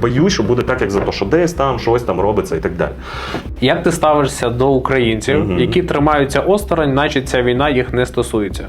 Боюсь, що буде так, як за те, що десь там щось там робиться і так далі. Як ти ставишся до українців, угу. які тримаються осторонь, наче ця війна їх не стосується?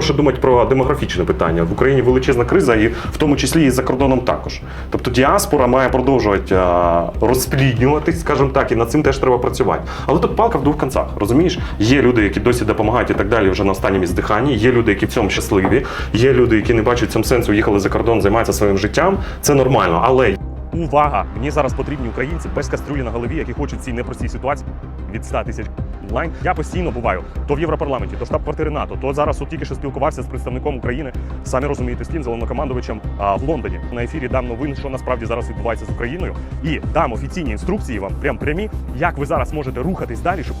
перше думати про демографічне питання. В Україні величезна криза, і в тому числі і за кордоном також. Тобто діаспора має продовжувати розпліднюватись, скажімо так, і над цим теж треба працювати. Але тут палка в двох концах. Розумієш? Є люди, які досі допомагають і так далі, вже на останньому іздиханні. Є люди, які в цьому щасливі. Є люди, які не бачать в цьому сенсу, їхали за кордон, займаються своїм життям. Це нормально, але Увага! Мені зараз потрібні українці без кастрюлі на голові, які хочуть цій непростій ситуації від 100 тисяч онлайн. Я постійно буваю то в Європарламенті, то штаб-квартири НАТО, то зараз от тільки що спілкувався з представником України. Самі розумієте, з ким, зеленокомандувачем в Лондоні. На ефірі дам новин, що насправді зараз відбувається з Україною, і дам офіційні інструкції вам, прям прямі, як ви зараз можете рухатись далі, щоб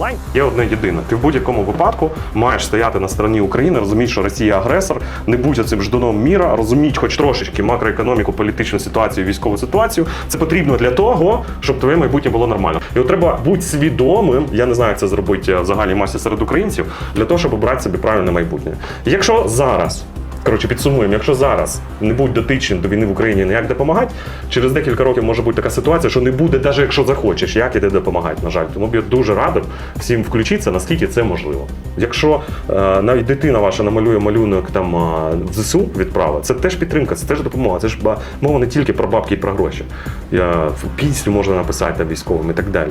онлайн Є одне єдине. Ти в будь-якому випадку маєш стояти на стороні України, розуміти, що Росія агресор, не будь цим ждуном міра, розуміти хоч трошечки макроекономіку, політичну ситуацію, військову ситуацію. Це потрібно для того, щоб твоє майбутнє було нормально. І от треба бути свідомим. Я не знаю, як це зробити в загальній масі серед українців, для того, щоб обрати собі правильне майбутнє. Якщо зараз. Коротше, підсумуємо, якщо зараз не будь дотичним до війни в Україні ніяк допомагати, через декілька років може бути така ситуація, що не буде, навіть якщо захочеш, як іде допомагати, на жаль. Тому б я дуже радив всім включитися, наскільки це можливо. Якщо е, навіть дитина ваша намалює малюнок там е, в ЗСУ відправа, це теж підтримка, це теж допомога. Це ж мова не тільки про бабки і про гроші. Я пісню можна написати там військовим і так далі.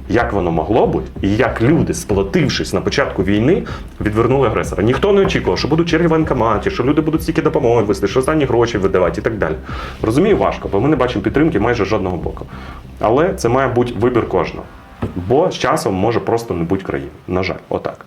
як воно могло би, і як люди, сплотившись на початку війни, відвернули агресора. Ніхто не очікував, що будуть черги в воєнкоматі, що люди будуть стільки допомоги вести, що останні гроші видавати і так далі. Розумію, важко, бо ми не бачимо підтримки майже жодного боку. Але це має бути вибір кожного. Бо з часом може просто не бути країни. На жаль, отак.